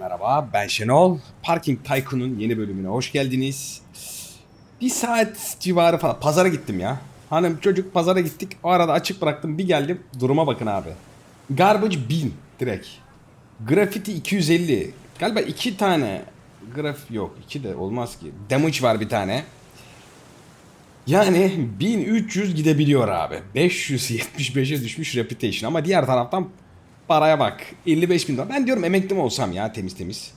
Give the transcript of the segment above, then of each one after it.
merhaba. Ben Şenol. Parking Tycoon'un yeni bölümüne hoş geldiniz. Bir saat civarı falan. Pazara gittim ya. Hanım çocuk pazara gittik. O arada açık bıraktım. Bir geldim. Duruma bakın abi. Garbage 1000 direkt. Graffiti 250. Galiba iki tane. Graf yok. iki de olmaz ki. Damage var bir tane. Yani 1300 gidebiliyor abi. 575'e düşmüş reputation ama diğer taraftan paraya bak. 55 bin dolar. Ben diyorum emekli mi olsam ya temiz temiz.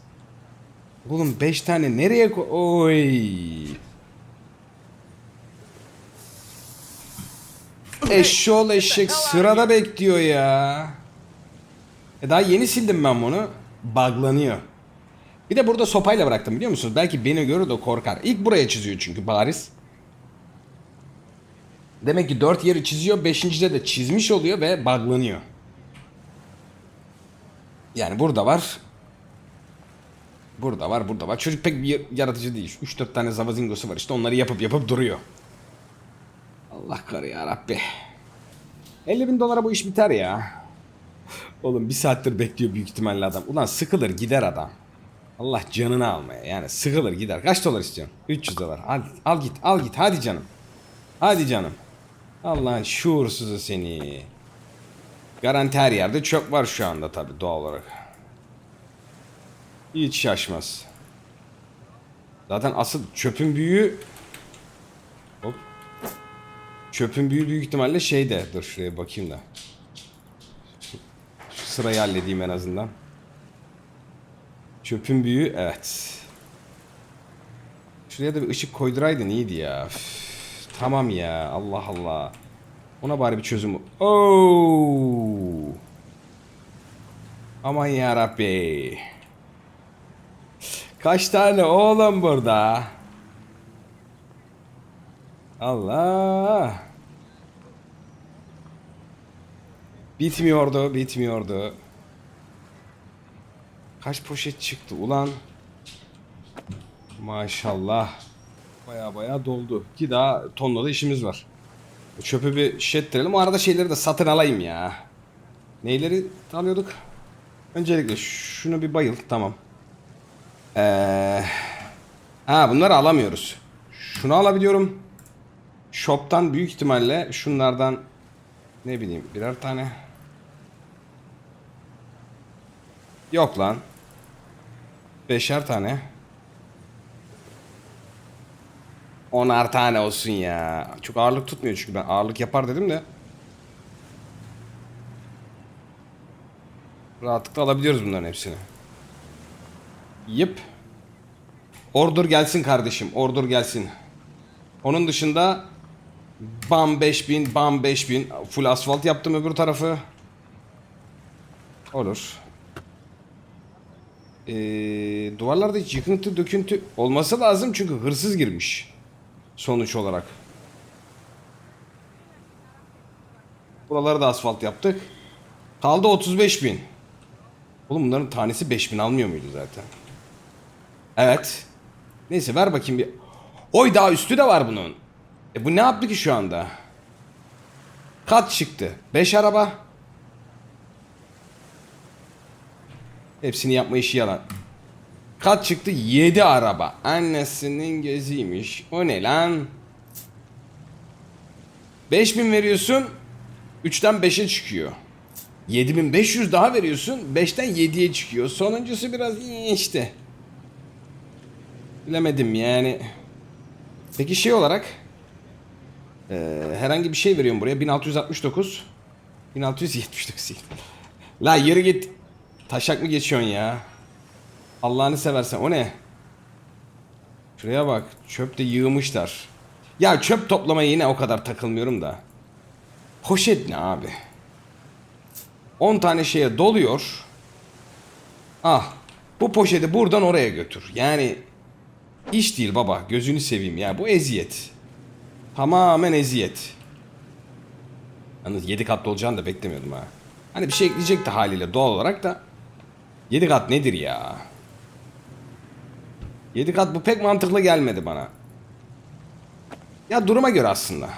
Oğlum 5 tane nereye ko... Oy. Eşşoğlu eşek sırada bekliyor ya. E daha yeni sildim ben bunu. Buglanıyor. Bir de burada sopayla bıraktım biliyor musunuz? Belki beni görür de korkar. İlk buraya çiziyor çünkü bariz. Demek ki 4 yeri çiziyor. 5.de de çizmiş oluyor ve buglanıyor. Yani burada var. Burada var, burada var. Çocuk pek bir yaratıcı değil. 3-4 tane zavazingosu var işte onları yapıp yapıp duruyor. Allah karı ya Rabbi. 50 bin dolara bu iş biter ya. Oğlum bir saattir bekliyor büyük ihtimalle adam. Ulan sıkılır gider adam. Allah canını almaya yani sıkılır gider. Kaç dolar istiyorsun? 300 dolar. Al, al git al git hadi canım. Hadi canım. Allah'ın şuursuzu seni. Garanti her yerde çöp var şu anda tabi doğal olarak. Hiç şaşmaz. Zaten asıl çöpün büyüğü Hop. Çöpün büyüğü büyük ihtimalle şeyde. Dur şuraya bakayım da. Şu sırayı halledeyim en azından. Çöpün büyüğü evet. Şuraya da bir ışık koyduraydın iyiydi ya. Üf, tamam ya Allah Allah. Ona bari bir çözüm. Oo. Aman ya Rabbi. Kaç tane oğlum burada? Allah. Bitmiyordu, bitmiyordu. Kaç poşet çıktı ulan? Maşallah. Baya baya doldu. Ki daha tonla da işimiz var. Çöpü bir şişettirelim. O arada şeyleri de satın alayım ya. Neyleri alıyorduk? Öncelikle şunu bir bayıl. Tamam. Ee, ha bunları alamıyoruz. Şunu alabiliyorum. Shop'tan büyük ihtimalle şunlardan ne bileyim birer tane. Yok lan. Beşer tane. Onar tane olsun ya. Çok ağırlık tutmuyor çünkü ben ağırlık yapar dedim de. Rahatlıkla alabiliyoruz bunların hepsini. Yıp. Order gelsin kardeşim. Order gelsin. Onun dışında BAM 5000, BAM 5000. Full asfalt yaptım öbür tarafı. Olur. Ee, duvarlarda hiç yıkıntı döküntü olması lazım çünkü hırsız girmiş. Sonuç olarak. Buraları da asfalt yaptık. Kaldı 35 bin. Oğlum bunların tanesi 5000 almıyor muydu zaten? Evet. Neyse ver bakayım bir. Oy daha üstü de var bunun. E bu ne yaptı ki şu anda? Kat çıktı. 5 araba. Hepsini yapma işi yalan. Kat çıktı 7 araba. Annesinin gözüymüş. O ne lan? 5000 veriyorsun. 3'ten 5'e çıkıyor. 7500 daha veriyorsun. 5'ten 7'ye çıkıyor. Sonuncusu biraz işte. Bilemedim yani. Peki şey olarak e, herhangi bir şey veriyorum buraya 1669 1679 La yürü git Taşak mı geçiyorsun ya Allah'ını seversen o ne Şuraya bak çöp de yığmışlar Ya çöp toplamaya yine o kadar takılmıyorum da Poşet ne abi 10 tane şeye doluyor Ah bu poşeti buradan oraya götür yani İş değil baba. Gözünü seveyim ya. Bu eziyet. Tamamen eziyet. Yalnız 7 katlı olacağını da beklemiyordum ha. Hani bir şey ekleyecekti haliyle doğal olarak da. 7 kat nedir ya? 7 kat bu pek mantıklı gelmedi bana. Ya duruma göre aslında.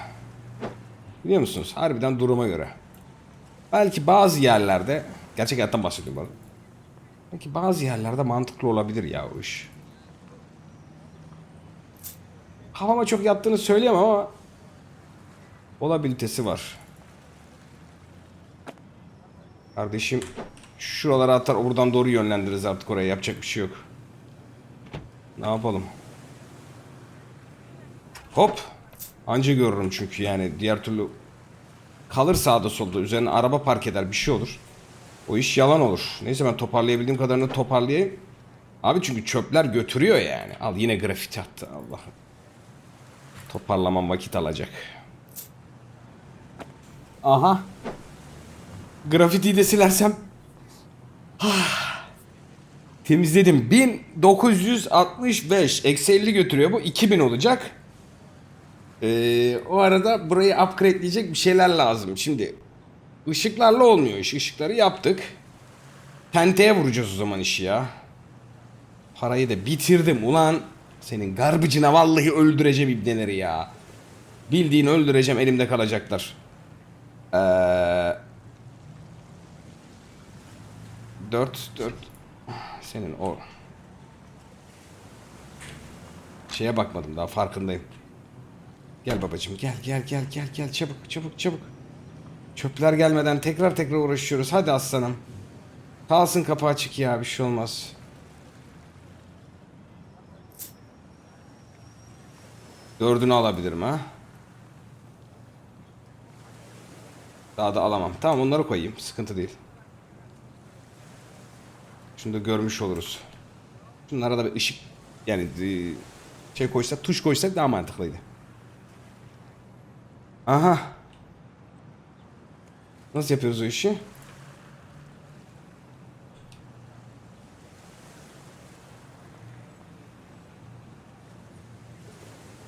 Biliyor musunuz? Harbiden duruma göre. Belki bazı yerlerde gerçek hayattan bahsediyorum arada. Peki bazı yerlerde mantıklı olabilir ya o iş. Havama çok yattığını söyleyemem ama olabilitesi var. Kardeşim şuralara atar oradan doğru yönlendiririz artık oraya yapacak bir şey yok. Ne yapalım? Hop. Anca görürüm çünkü yani diğer türlü kalır sağda solda üzerine araba park eder bir şey olur. O iş yalan olur. Neyse ben toparlayabildiğim kadarını toparlayayım. Abi çünkü çöpler götürüyor yani. Al yine grafiti attı Allah'ım. Toparlamam vakit alacak. Aha. Grafitiyi de silersem. Ah. Temizledim. 1965. Eksi 50 götürüyor bu. 2000 olacak. Ee, o arada burayı upgradeleyecek bir şeyler lazım. Şimdi ışıklarla olmuyor iş. Işıkları yaptık. Tenteye vuracağız o zaman işi ya. Parayı da bitirdim ulan. Senin garbıcına vallahi öldüreceğim ibneleri ya. Bildiğin öldüreceğim elimde kalacaklar. Ee, 4 4 senin o şeye bakmadım daha farkındayım. Gel babacığım gel gel gel gel gel çabuk çabuk çabuk. Çöpler gelmeden tekrar tekrar uğraşıyoruz. Hadi aslanım. Kalsın kapı açık ya bir şey olmaz. Dördünü alabilirim ha. Daha da alamam. Tamam onları koyayım. Sıkıntı değil. Şunu da görmüş oluruz. Şunlara da bir ışık yani e, şey koysak tuş koysak daha mantıklıydı. Aha. Nasıl yapıyoruz o işi?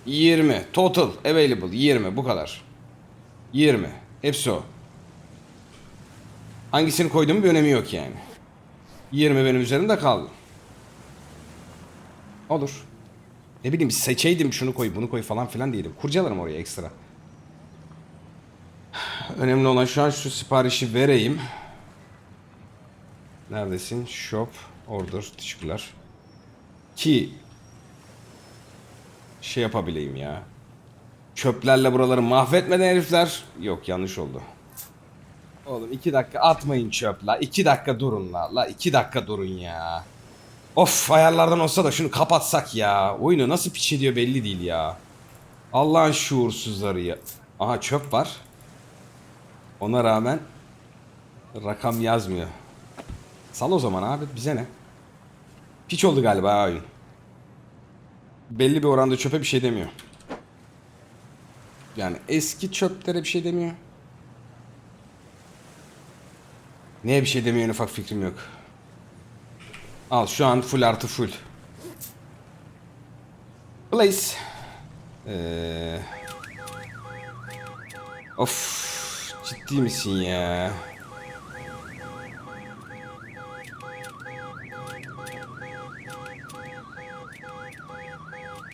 Yirmi. Total available. Yirmi. Bu kadar. Yirmi. Hepsi o. Hangisini koyduğumun bir önemi yok yani. 20 benim üzerimde kaldı. Olur. Ne bileyim seçeydim şunu koy bunu koy falan filan değilim. Kurcalarım oraya ekstra. Önemli olan şu an şu siparişi vereyim. Neredesin? Shop, order, teşekkürler. Ki şey yapabileyim ya. Çöplerle buraları mahvetmeden herifler. Yok yanlış oldu. Oğlum iki dakika atmayın çöp la. İki dakika durun la. La iki dakika durun ya. Of ayarlardan olsa da şunu kapatsak ya. Oyunu nasıl piç ediyor belli değil ya. Allah'ın şuursuzları ya. Aha çöp var. Ona rağmen rakam yazmıyor. Sal o zaman abi bize ne? Piç oldu galiba oyun. Belli bir oranda çöpe bir şey demiyor. Yani eski çöplere bir şey demiyor. Neye bir şey demiyor en ufak fikrim yok. Al şu an full artı full. Place. Ee... Of ciddi misin ya?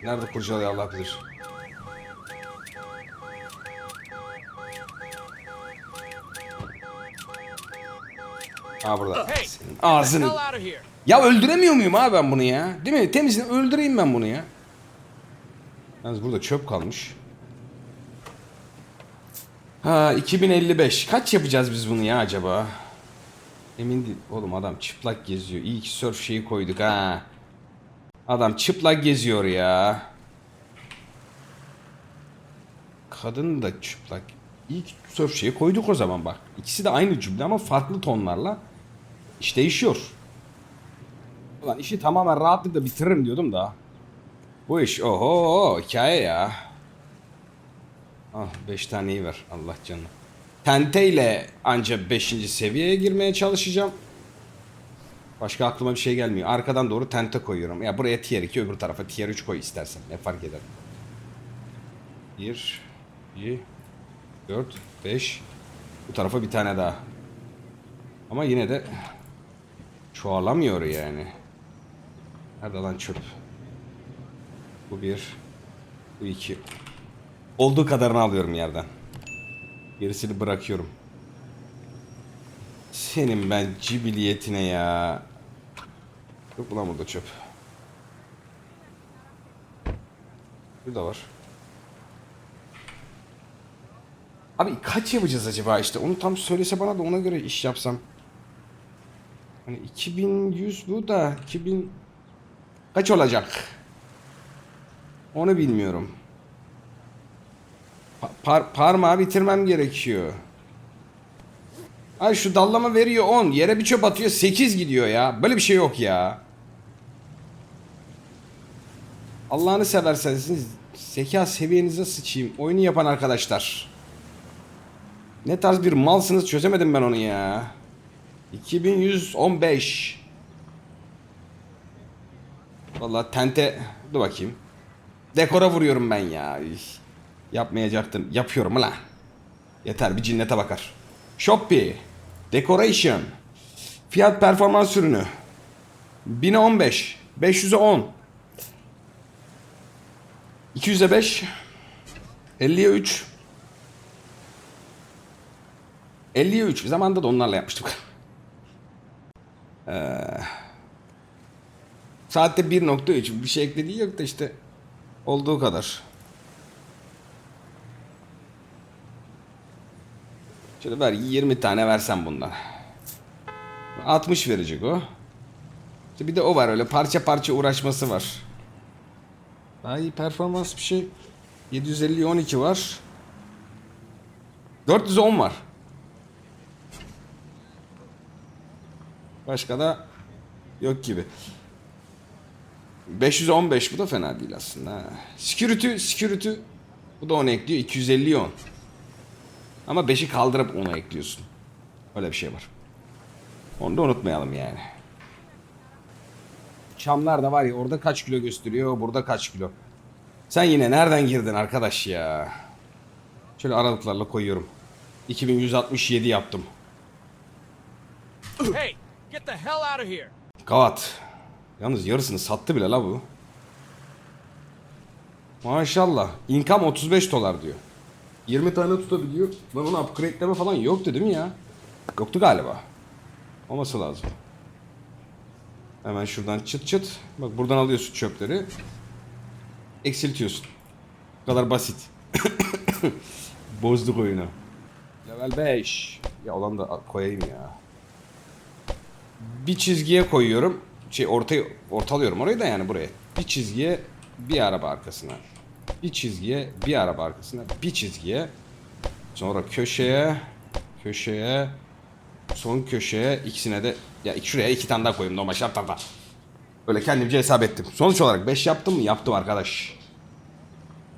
Nerede kurcalıyor Allah bilir. Aa burada. Ağzını. Ya öldüremiyor muyum abi ben bunu ya? Değil mi? Temizle öldüreyim ben bunu ya. Yalnız burada çöp kalmış. Ha 2055. Kaç yapacağız biz bunu ya acaba? Emin değil. Oğlum adam çıplak geziyor. İyi ki surf şeyi koyduk ha. Adam çıplak geziyor ya. Kadın da çıplak. İyi ki surf şeyi koyduk o zaman bak. İkisi de aynı cümle ama farklı tonlarla iş değişiyor. Ulan işi tamamen rahatlıkla bitiririm diyordum da. Bu iş oho hikaye ya. Ah 5 taneyi ver Allah canına. Tenteyle anca 5. seviyeye girmeye çalışacağım. Başka aklıma bir şey gelmiyor. Arkadan doğru tente koyuyorum. Ya buraya tier 2 öbür tarafa tier 3 koy istersen. Ne fark eder. 1 2 4 5 Bu tarafa bir tane daha. Ama yine de çoğalamıyor yani. Nerede lan çöp? Bu bir. Bu iki. Olduğu kadarını alıyorum yerden. Gerisini bırakıyorum. Senin ben cibiliyetine ya. Yok mu lan burada çöp? Burada var. Abi kaç yapacağız acaba işte? Onu tam söylese bana da ona göre iş yapsam. Hani 2100 bu da 2000 kaç olacak? Onu bilmiyorum. Pa- par parmağı bitirmem gerekiyor. Ay şu dallama veriyor 10. Yere bir çöp atıyor 8 gidiyor ya. Böyle bir şey yok ya. Allah'ını severseniz zeka seviyenize sıçayım. Oyunu yapan arkadaşlar. Ne tarz bir malsınız çözemedim ben onu ya. 2115. Vallahi tente dur bakayım. Dekora vuruyorum ben ya. Yapmayacaktım. Yapıyorum la. Yeter bir cinnete bakar. Shopee. Decoration. Fiyat performans ürünü. 1000'e 15. 500'e 10. 200'e 5. 50'ye 3. 50'ye 3. Zamanında da onlarla yapmıştık. Ee, saatte 1.3. Bir şey eklediği yok da işte olduğu kadar. Şöyle ver 20 tane versem bundan. 60 verecek o. İşte bir de o var öyle parça parça uğraşması var. Daha iyi performans bir şey. 750 12 var. 410 var. Başka da yok gibi. 515 bu da fena değil aslında. Security, security bu da onu ekliyor. 250 10. Ama 5'i kaldırıp onu ekliyorsun. Öyle bir şey var. Onu da unutmayalım yani. Çamlar da var ya orada kaç kilo gösteriyor, burada kaç kilo. Sen yine nereden girdin arkadaş ya? Şöyle aralıklarla koyuyorum. 2167 yaptım. Hey, get the hell out of here! Kavat. Yalnız yarısını sattı bile la bu. Maşallah. Income 35 dolar diyor. 20 tane tutabiliyor. Lan ona upgrade'leme falan yoktu değil mi ya? Yoktu galiba. Olması lazım. Hemen şuradan çıt çıt. Bak buradan alıyorsun çöpleri. Eksiltiyorsun. Bu kadar basit. Bozduk oyunu. Level 5. Ya olan da koyayım ya bir çizgiye koyuyorum. Şey ortaya ortalıyorum orayı da yani buraya. Bir çizgiye bir araba arkasına. Bir çizgiye bir araba arkasına. Bir çizgiye. Sonra köşeye köşeye son köşeye ikisine de ya şuraya iki tane daha koyayım normal şartlarda. Böyle kendimce hesap ettim. Sonuç olarak 5 yaptım mı? Yaptım arkadaş.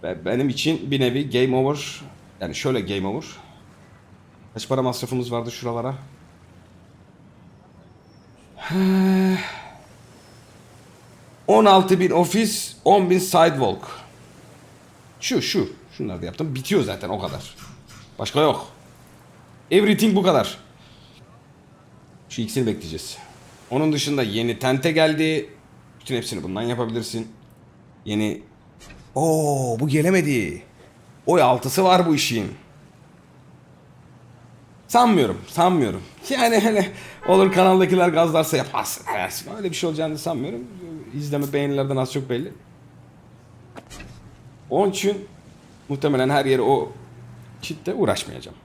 Ve benim için bir nevi game over. Yani şöyle game over. Kaç para masrafımız vardı şuralara? 16 bin ofis, 10 bin sidewalk. Şu şu. Şunları da yaptım. Bitiyor zaten o kadar. Başka yok. Everything bu kadar. Şu ikisini bekleyeceğiz. Onun dışında yeni tente geldi. Bütün hepsini bundan yapabilirsin. Yeni... Oo bu gelemedi. Oy altısı var bu işin. Sanmıyorum, sanmıyorum. Yani hani olur kanaldakiler gazlarsa yaparsın, edersin. Öyle bir şey olacağını sanmıyorum. İzleme beğenilerden az çok belli. Onun için muhtemelen her yere o çitle uğraşmayacağım.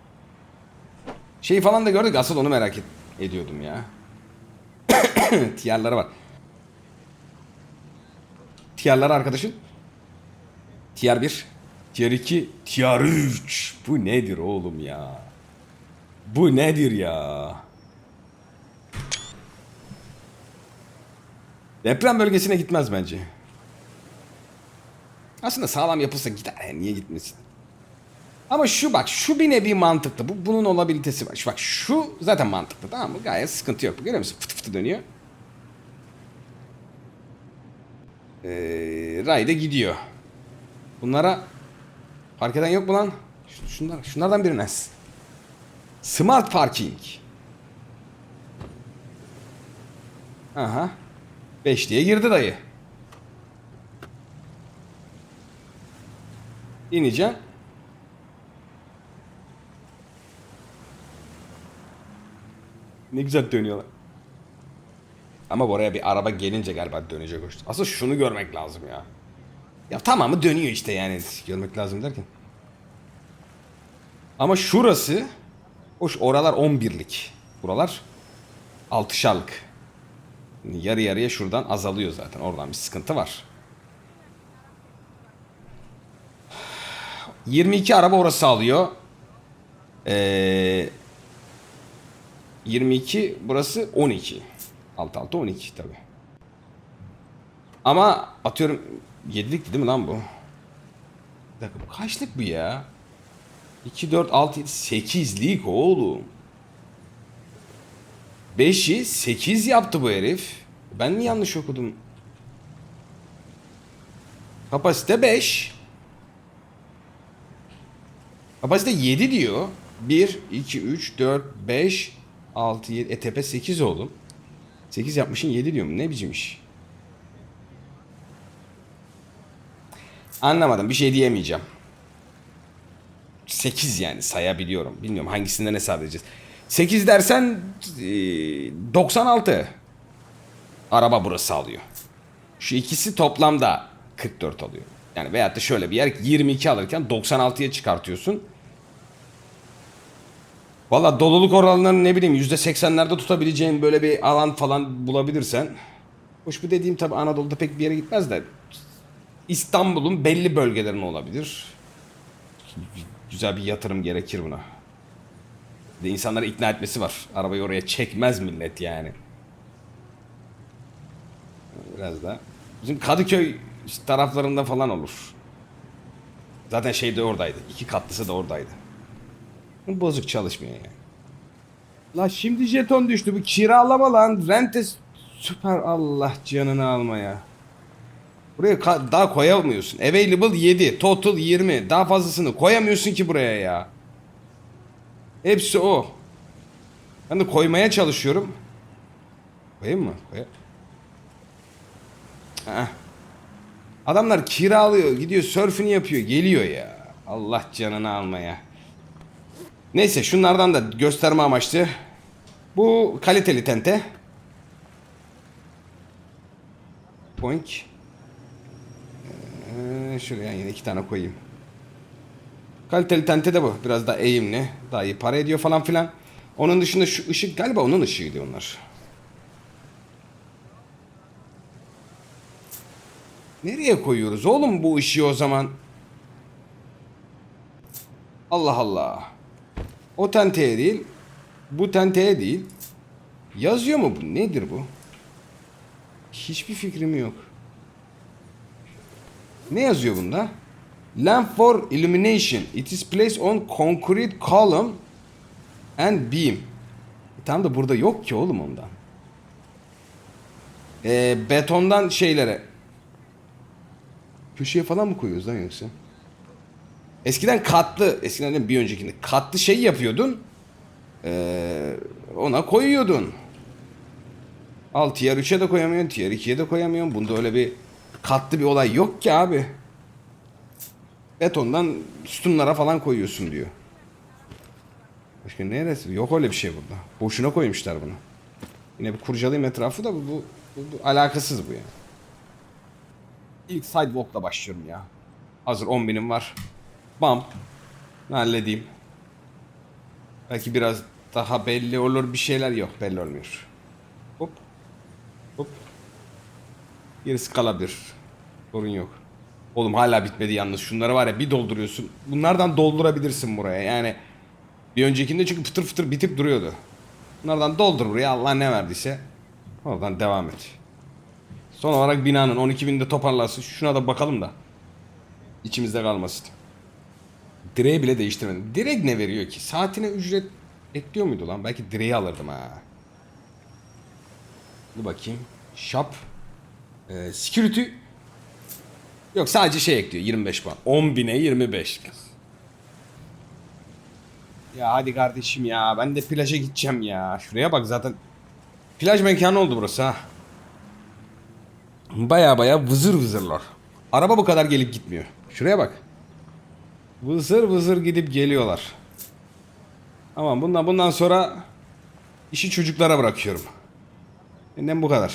Şeyi falan da gördük asıl onu merak et- ediyordum ya. Tiyarları var. Tiyarları arkadaşın. Tier 1, Tier 2, Tier 3. Bu nedir oğlum ya? Bu nedir ya? Deprem bölgesine gitmez bence. Aslında sağlam yapılsa gider. yani Niye gitmesin? Ama şu bak şu bir nevi mantıklı. Bu, bunun olabilitesi var. Şu bak şu zaten mantıklı tamam mı? Gayet sıkıntı yok. Görüyor musun? Fıtı fıtı dönüyor. Ee, rayda gidiyor. Bunlara fark eden yok mu lan? Şunlar, şunlardan birine. Smart parking. Aha. 5 diye girdi dayı. İneceğim. Ne güzel dönüyorlar. Ama buraya bir araba gelince galiba dönecek işte. Aslında şunu görmek lazım ya. Ya tamamı dönüyor işte yani. Görmek lazım derken. Ama şurası hoş oralar 11'lik. Buralar 6'şarlık. Yarı yarıya şuradan azalıyor zaten. Oradan bir sıkıntı var. 22 araba orası alıyor. Ee, 22 burası 12. Alt alta 12 tabi. Ama atıyorum 7'likti değil mi lan bu? Bir dakika bu kaçlık bu ya? 2, 4, 6, 7, 8'lik oğlum. 5'i 8 yaptı bu herif. Ben mi yanlış okudum? Kapasite 5. Kapasite 7 diyor. 1, 2, 3, 4, 5, 6, 7. E tepe 8 oğlum. 8 yapmışın 7 diyorum. Ne biçim iş? Anlamadım. Bir şey diyemeyeceğim. 8 yani sayabiliyorum. Bilmiyorum hangisinden hesap edeceğiz. 8 dersen e, 96. Araba burası alıyor. Şu ikisi toplamda 44 alıyor. Yani veyahut da şöyle bir yer 22 alırken 96'ya çıkartıyorsun. Valla doluluk oranlarını ne bileyim %80'lerde tutabileceğin böyle bir alan falan bulabilirsen. Hoş bu dediğim tabi Anadolu'da pek bir yere gitmez de İstanbul'un belli bölgelerine olabilir. Güzel bir yatırım gerekir buna. De insanları ikna etmesi var. Arabayı oraya çekmez millet yani. Biraz da. Bizim Kadıköy taraflarında falan olur. Zaten şey de oradaydı. İki katlısı da oradaydı. Bozuk çalışmıyor yani. La şimdi jeton düştü. Bu kiralama lan. Rente süper Allah canını almaya. Buraya daha koyamıyorsun. Available 7. Total 20. Daha fazlasını koyamıyorsun ki buraya ya. Hepsi o. Ben de koymaya çalışıyorum. Koyayım mı? Koy. Adamlar kiralıyor, gidiyor sörfünü yapıyor, geliyor ya. Allah canını almaya. Neyse şunlardan da gösterme amaçlı. Bu kaliteli tente. Boink. Ee, şuraya yine iki tane koyayım. Kaliteli tente de bu. Biraz daha eğimli. Daha iyi para ediyor falan filan. Onun dışında şu ışık galiba onun ışığıydı onlar. Nereye koyuyoruz oğlum bu ışığı o zaman? Allah Allah. O tenteye değil. Bu tenteye değil. Yazıyor mu bu? Nedir bu? Hiçbir fikrim yok. Ne yazıyor bunda? Lamp for illumination. It is placed on concrete column and beam. E tamam da burada yok ki oğlum ondan. Ee, betondan şeylere. Köşeye falan mı koyuyoruz lan yoksa? Eskiden katlı, eskiden bir öncekinde katlı şey yapıyordun. Ee, ona koyuyordun. Al tier 3'e de koyamıyorsun, tier 2'ye de koyamıyorsun. Bunda öyle bir katlı bir olay yok ki abi. Betondan sütunlara falan koyuyorsun diyor. Başka neresi? Yok öyle bir şey burada. Boşuna koymuşlar bunu. Yine bir kurcalayayım etrafı da bu, bu, bu, bu alakasız bu yani. İlk sidewalk'la başlıyorum ya. Hazır 10 binim var. Bam. Halledeyim. Belki biraz daha belli olur bir şeyler yok. Belli olmuyor. Hop. Hop. Gerisi kalabilir. Sorun yok. Oğlum hala bitmedi yalnız. Şunları var ya bir dolduruyorsun. Bunlardan doldurabilirsin buraya. Yani bir öncekinde çünkü fıtır fıtır bitip duruyordu. Bunlardan doldur buraya Allah ne verdiyse. Oradan devam et. Son olarak binanın 12 binde toparlarsın. Şuna da bakalım da. İçimizde kalmasın. Direği bile değiştirmedim. Direk ne veriyor ki? Saatine ücret ekliyor muydu lan? Belki direği alırdım ha. Dur bakayım. Shop. Ee, security. Yok sadece şey ekliyor 25 puan. 10 bine 25. Ya hadi kardeşim ya ben de plaja gideceğim ya. Şuraya bak zaten. Plaj mekanı oldu burası ha. Baya baya vızır vızırlar. Araba bu kadar gelip gitmiyor. Şuraya bak. Vızır vızır gidip geliyorlar. Ama bundan bundan sonra işi çocuklara bırakıyorum. Benden bu kadar.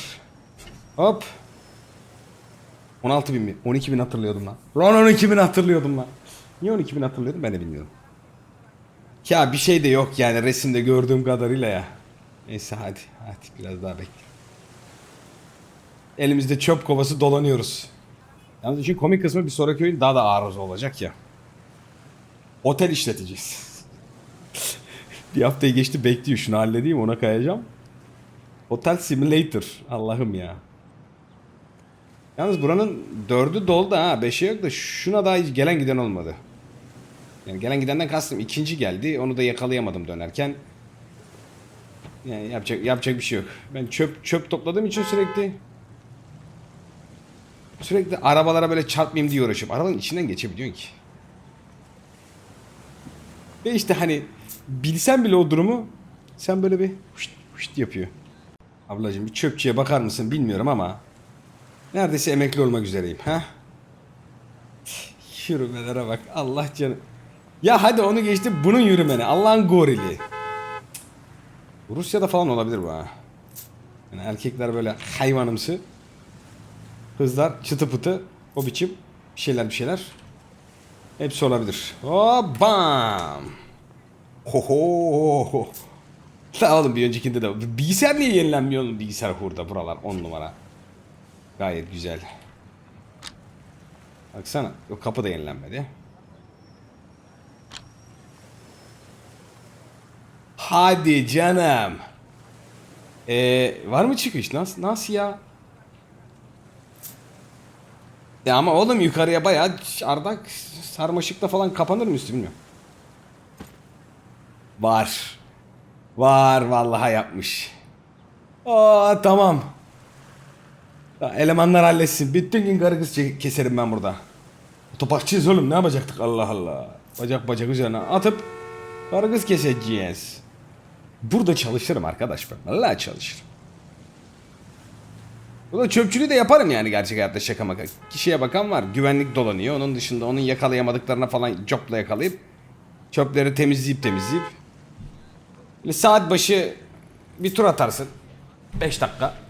Hop. 16 bin mi? 12 bin hatırlıyordum lan. Lan 12 bin hatırlıyordum lan. Niye 12 bin hatırlıyordum ben de bilmiyorum. Ya bir şey de yok yani resimde gördüğüm kadarıyla ya. Neyse hadi. Hadi biraz daha bekle. Elimizde çöp kovası dolanıyoruz. Yalnız işin komik kısmı bir sonraki oyun daha da arıza olacak ya. Otel işleteceğiz. bir haftayı geçti bekliyor şunu halledeyim ona kayacağım. Hotel Simulator. Allah'ım ya. Yalnız buranın dördü doldu ha. Beşi yok da şuna daha hiç gelen giden olmadı. Yani gelen gidenden kastım ikinci geldi. Onu da yakalayamadım dönerken. Yani yapacak yapacak bir şey yok. Ben çöp çöp topladığım için sürekli sürekli arabalara böyle çarpmayayım diye uğraşıyorum. Arabanın içinden geçebiliyorsun ki. Ve işte hani bilsen bile o durumu sen böyle bir huşt huşt yapıyor. Ablacığım bir çöpçüye bakar mısın bilmiyorum ama neredeyse emekli olmak üzereyim ha. Yürümelere bak Allah canı. Ya hadi onu geçti bunun yürümeni Allah'ın gorili. Rusya'da falan olabilir bu ha. Yani erkekler böyle hayvanımsı. Kızlar çıtı pıtı o biçim bir şeyler bir şeyler. Hepsi olabilir. Hop bam. Ho ho ho. La oğlum bir öncekinde de bilgisayar niye yenilenmiyor oğlum bilgisayar hurda buralar 10 numara. Gayet güzel. Baksana o kapı da yenilenmedi. Hadi canım. Ee, var mı çıkış? Nasıl, nasıl ya? Ya ama oğlum yukarıya bayağı ardak sarmaşıkla falan kapanır mı üstü bilmiyorum. Var. Var vallahi yapmış. Aa tamam. Ya, elemanlar halletsin. Bütün gün karı kız keserim ben burada. Topakçıyız oğlum ne yapacaktık Allah Allah. Bacak bacak üzerine atıp karı kız keseceğiz. Burada çalışırım arkadaş ben. Vallahi çalışırım. Burada çöpçülüğü de yaparım yani gerçek hayatta şaka maka. Kişiye bakan var. Güvenlik dolanıyor. Onun dışında onun yakalayamadıklarına falan copla yakalayıp çöpleri temizleyip temizleyip Böyle saat başı bir tur atarsın. 5 dakika.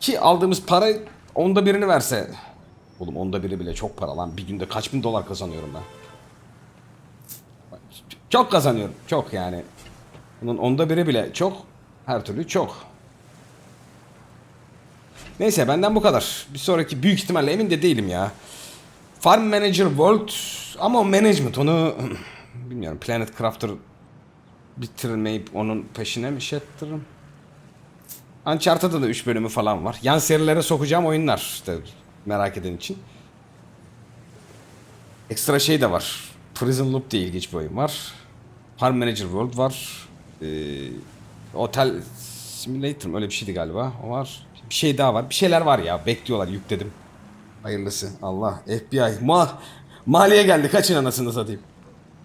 Ki aldığımız para onda birini verse. Oğlum onda biri bile çok para lan. Bir günde kaç bin dolar kazanıyorum ben. Çok kazanıyorum. Çok yani. Bunun onda biri bile çok. Her türlü çok. Neyse benden bu kadar. Bir sonraki büyük ihtimalle emin de değilim ya. Farm Manager World ama o management onu bilmiyorum Planet Crafter bitirmeyip onun peşine mi şey ettiririm? Uncharted'da da 3 bölümü falan var. Yan serilere sokacağım oyunlar işte merak eden için. Ekstra şey de var. Prison Loop diye ilginç bir oyun var. Farm Manager World var. Ee, Hotel Simulator mı? öyle bir şeydi galiba. O var. Bir şey daha var. Bir şeyler var ya. Bekliyorlar yükledim. Hayırlısı. Allah. FBI. Ma Maliye geldi. Kaçın anasını satayım.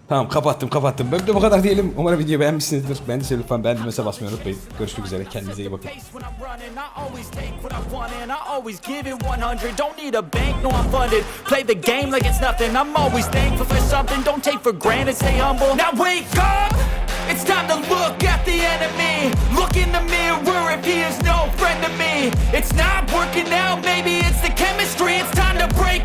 Tamam kapattım kapattım. Bölümde bu kadar diyelim. Umarım videoyu beğenmişsinizdir. Ben Beğendiyseniz lütfen beğendiğinize basmayı unutmayın. Görüşmek üzere. Kendinize iyi bakın. It's time to look at the enemy Look in the mirror if he is no friend to me It's not working out, maybe it's the chemistry It's time to break